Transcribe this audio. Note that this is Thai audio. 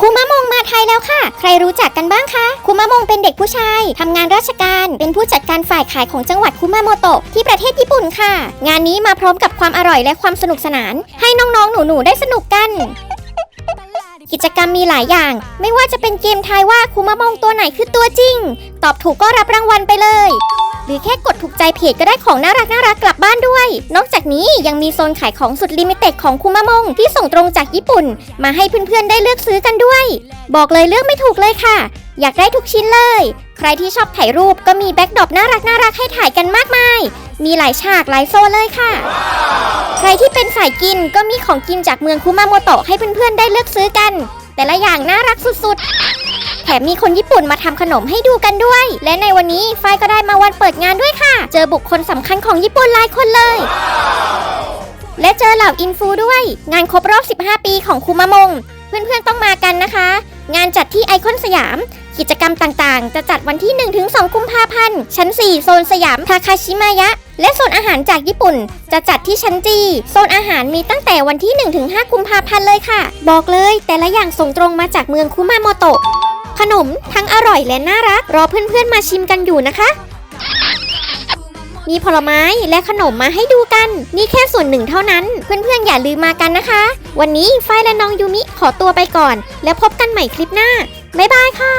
ครูมะมงมาไทยแล้วค่ะ ใครรู้จักกันบ้างคะครูมะมงเป็นเด็กผู้ชาย ทำงานราชการ เป็นผู้จัดการฝ่ายขายของจังหวัดคุมาโมโตะที่ประเทศญี่ปุ่นค่ะ งานนี้มาพร้อมกับความอร่อยและความสนุกสนาน ให้น้องๆ หนูๆ ได้สนุกกันกิจกรรมมีหลายอย่าง ไม่ว่าจะเป็นเกมทายว่าคุมะมงตัวไหนคือตัวจริง ตอบถูกก็รับรางวัลไปเลย หรือแค่กดถูกใจเพจก็ได้ของน่ารักน่ารักกลับบ้านด้วย นอกจากนี้ยังมีโซนขายของสุดลิมิเต็ดของคุมะมงที่ส่งตรงจากญี่ปุ่น มาให้เพื่อนๆได้เลือกซื้อกันด้วย บอกเลยเลือกไม่ถูกเลยค่ะ อยากได้ทุกชิ้นเลย ใครที่ชอบถ่ายรูปก็มีแบ็คดรอปน่ารักน่ารักให้ถ่ายกันมากมาย มีหลายฉากหลายโซนเลยค่ะ ใครที่เป็นสายกินก็มีของกินจากเมืองคุมาโมโตะให้เพื่อนๆได้เลือกซื้อกัน แต่ละอย่างน่ารักสุดๆ แถมมีคนญี่ปุ่นมาทำขนมให้ดูกันด้วย และในวันนี้ฝ้ายก็ได้มาวันเปิดงานด้วยค่ะ เจอบุคคลสำคัญของญี่ปุ่นหลายคนเลย และเจอเหล่าอินฟูด้วย งานครบรอบ 15 ปีของคุมะมง เพื่อนๆต้องมากันนะคะ งานจัดที่ไอคอนสยาม กิจกรรมต่างๆ จะจัดวันที่ 1-2 กุมภาพันธ์ ชั้น 4 โซนสยามทาคาชิมายะ และโซนอาหารจากญี่ปุ่น จะจัดที่ชั้นจี โซนอาหารมีตั้งแต่วันที่ 1-5 กุมภาพันธ์เลยค่ะ บอกเลยแต่ละอย่างส่งตรงมาจากเมืองคุมาโมโตะ ขนมทั้งอร่อยและน่ารัก รอเพื่อนๆมาชิมกันอยู่นะคะ มีผลไม้และขนมมาให้ดูกัน นี่แค่ส่วนหนึ่งเท่านั้น เพื่อนๆอย่าลืมมากันนะคะ วันนี้ฝ้ายและน้องยูมิขอตัวไปก่อน แล้วพบกันใหม่คลิปหน้า บ๊ายบายค่ะ